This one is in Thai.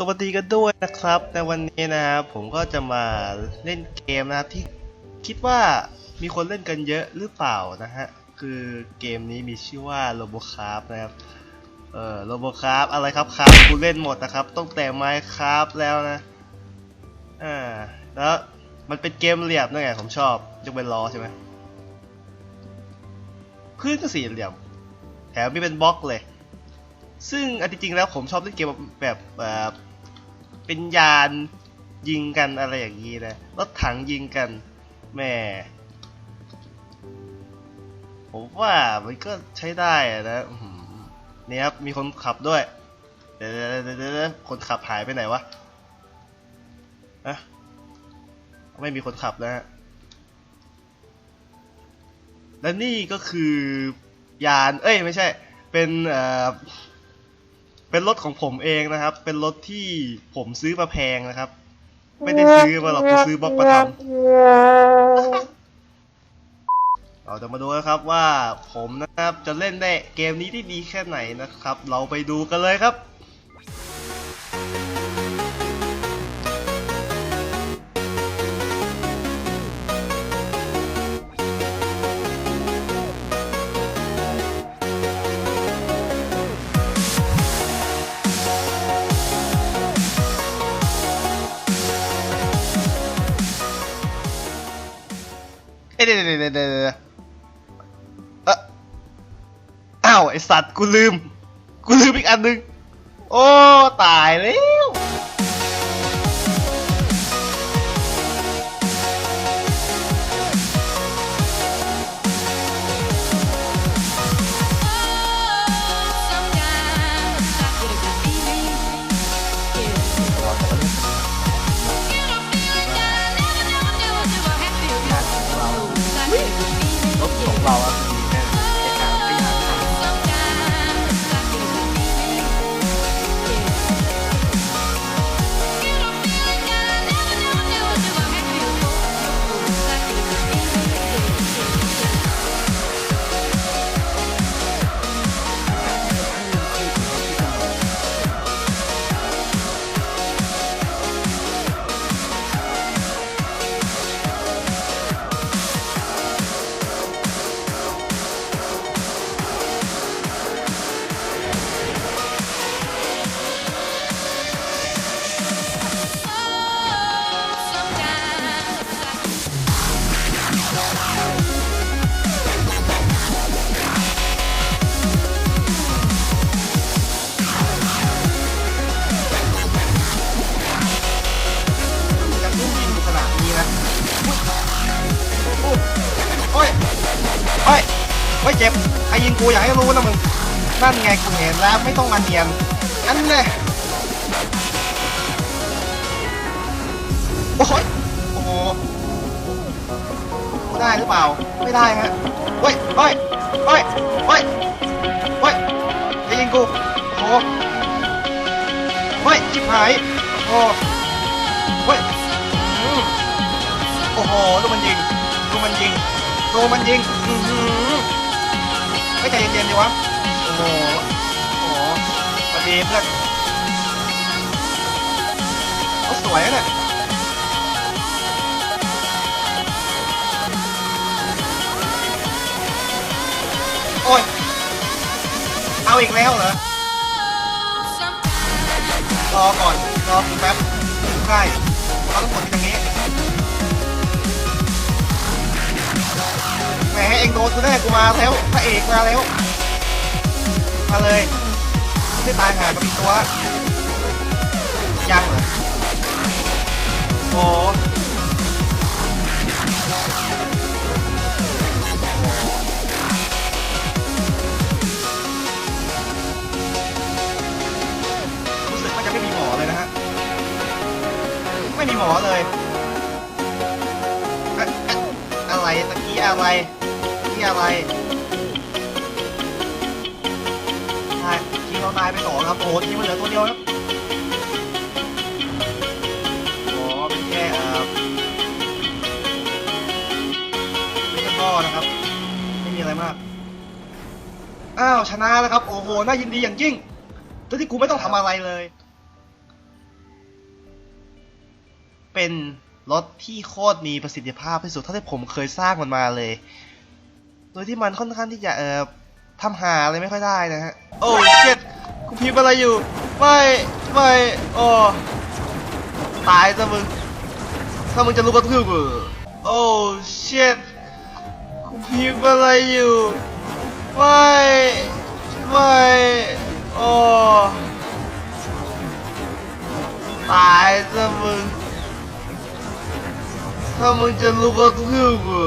สวัสดีกันด้วยนะครับในวันนี้นะครับผมก็จะมาเล่นเกมนะครับที่คิดว่ามีคนเล่นกันเยอะหรือเปล่านะฮะคือเกมนี้มีชื่อว่า RoboCraft นะครับเอ่อ RoboCraft อะไรครับครับกูเล่นหมดนะครับต้องแต่ Minecraft แล้วนะอ่าแล้วมันเป็นเกมเหลี่ยมด้วยไงผมชอบยกเป็นล้อใช่ไหมพื้นก็สี่เหลี่ยมแถมมีเป็นบล็อกเลยซึ่งอันที่จริงแล้วผมชอบเล่นเกมแบบแบบ เป็นยานยิงกันอะไรอย่างนี้นะรถถังยิงกันแม่ผมว่ามันก็ใช้ได้นะนี่ครับมีคนขับด้วย เดี๋ยวเดี๋ยวเดี๋ยวเดี๋ยวคนขับหายไปไหนวะอะไม่มีคนขับนะฮะและนี่ก็คือยาน เอ้ยไม่ใช่ เป็นเอ่อ เป็นรถของผมเองนะครับ เป็นรถที่ผมซื้อมาแพงนะครับ ไม่ได้ซื้อมาหรอกผมซื้อบล็อกมาทำเราจะมาดูนะครับว่าผมนะครับจะเล่นได้เกมนี้ได้ดีแค่ไหนนะครับ เราไปดูกันเลยครับ เอเดี๋ยวเดี๋ยวเดี๋ยวเดี๋ยวเอ้ออ้าวไอสัตว์กูลืม กูลืมอีกอันหนึง โอ้ ตายเลย ร เจ็บใครยิงกูอยากให้รู้นะมึงนั่นไงกูเห็นแล้วไม่ต้องมาเนียนอันแน่โอ้ยโอ้โหได้หรือเปล่า ไม่ได้ฮะเฮ้ยเฮ้ยเฮ้ยเฮ้ยเฮ้ยจะยิงกูโอ้โหเฮ้ยชิบหายโอ้เฮ้ยอืมโอ้โหดูมันยิงดูมันยิงดูมันยิงอือ ไม่ใจเย็นๆดีวะ โอ้โห โอ้โหสวัสดีเพื่อนเขาสวยนะเนี่ยโอ้ย เอาอีกแล้วเหรอ รอก่อน รอกูแป๊บใช่เราต้องกดที่ตรงนี้ มเองโดนกูแน่กูมาแล้วพระเอกมาแล้ว มาเลยไม่ตายหากับอีกตัวยังเหรอโอ้รู้สึกว่าจะไม่มีหมอเลยนะฮะ ไม่มีหมอเลย อะอะอะไรตะกี้อะไร นี่อะไรตายทีมเราตายไปสองครับโอ้โหทีมมันเหลือตัวเดียวครับอ๋อเป็นแค่เป็นแค่ท่อนะครับ ไม่มีอะไรมาก อ้าวชนะแล้วครับ โอ้โห น่ายินดีอย่างยิ่งโดยที่กูไม่ต้องทำอะไรเลย เป็นรถที่โคตรมีประสิทธิภาพที่สุดเท่าที่ผมเคยสร้างมันมาเลย ดยที่มันค่อนข้างที่จะเอ่อทำหาอะไรไม่ค่อยได้นะฮะ โอ้เช็ดกูพิมพ์อะไรอยู่ ไม่ ไม่ โอ้ ตายซะมึง ถ้ามึงจะรู้กระทืบกู โอ้เช็ดกูพิมพ์อะไรอยู่ ไม่ ไม่ โอ้ตายซะมึง ถ้ามึงจะรู้กระทืบกู